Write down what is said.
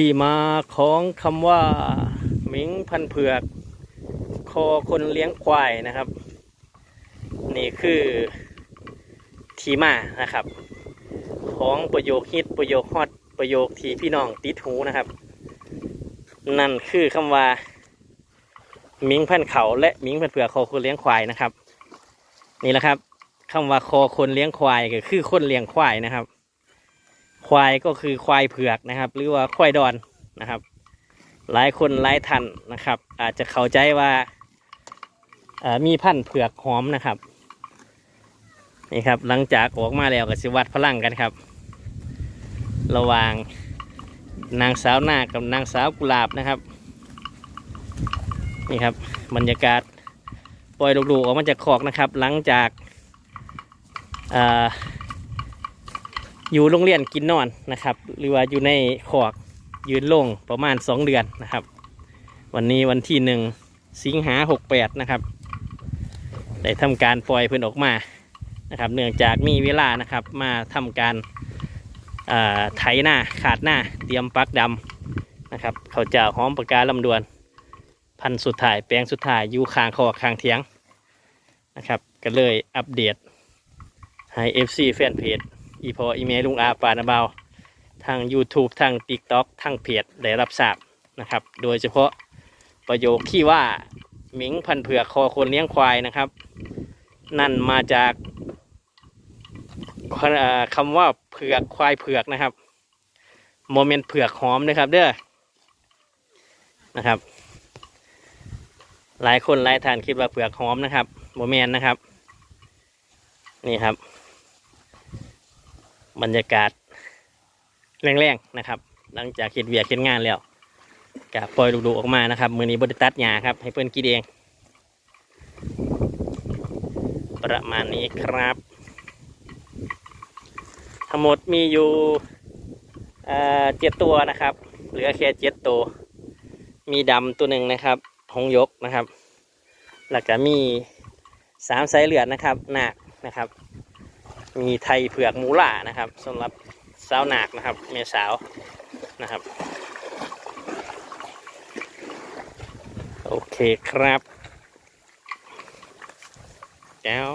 ที่มาของคำว่าหมิงพันเผือก คอคนเลี้ยงควายนะครับ นี่คือที่มานะครับ ของประโยคฮิตประโยคฮอตประโยคที่พี่น้องติดหูนะครับ นั่นคือคำว่าหมิงพันเขาและหมิงพันเผือกคอคนเลี้ยงควายนะครับ นี่แหละครับคำว่าคอคนเลี้ยงควายก็คือคนเลี้ยงควายนะครับ ควายก็คือควายเผือกนะครับ หรือว่าควายดอนนะครับ หลายคนหลายท่านนะครับ อาจจะเข้าใจว่ามีพันธุ์เผือกหอมนะครับนี่ครับหลังจากออกมาแล้วก็สิวัดพลังกันครับ ระหว่างนางสาวนาคกับนางสาวกุหลาบนะครับนี่ครับบรรยากาศปล่อยลูกๆออกมาจากคอกนะครับ หลังจากเอยู่โรงเรียนกินนอนนะครับ หรือว่าอยู่ในขอกยืนลงประมาณ 2 เดือนนะครับ วันนี้วันที่หนึ่งสิงหาหกแปดนะครับ ได้ทำการปล่อยเพื่อนออกมานะครับ เนื่องจากมีเวลานะครับมาทำการอ่าไถหน้าขาดหน้าเตรียมปักดำนะครับ เขาเจ้าหอมปากกาลำดวน พันธุ์สุดท้ายแปลงสุดท้ายอยู่ข้างคอข้างเทียงนะครับ ก็เลยอัปเดตให้ FC แฟนเพจ อีพออีเมลลุงอาปานาเบาทาง YouTube ทาง TikTok ทางเพจได้รับทราบนะครับ โดยเฉพาะประโยคที่ว่าหมิงพันเผือกคอคนเลี้ยงควายนะครับ นั่นมาจากคำว่าเผือกควายเผือกนะครับโมเมนต์เผือกหอมนะครับ เด้อนะครับ หลายคนหลายท่านคิดว่าเผือกหอมนะครับโมเมนต์นะครับ นี่ครับ บรรยากาศแรงๆนะครับ หลังจากเห็ดเวียกเห็ดงานแล้วกะปล่อยลูกๆออกมานะครับ มือนี้บริตัดหญ้าครับ ให้เพื่อนกินเอง ประมาณนี้ครับ ทั้งหมดมีอยู่เจ็ดตัวนะครับ เหลือแค่เจ็ดตัว มีดำตัวหนึ่งนะครับหงยกนะครับแล้วก็มีสามสายเลือดนะครับหนักนะครับ มีไทยเผือกหมูล่านะครับสำหรับสาวหนักนะครับเมียสาวนะครับ โอเคครับแล้ว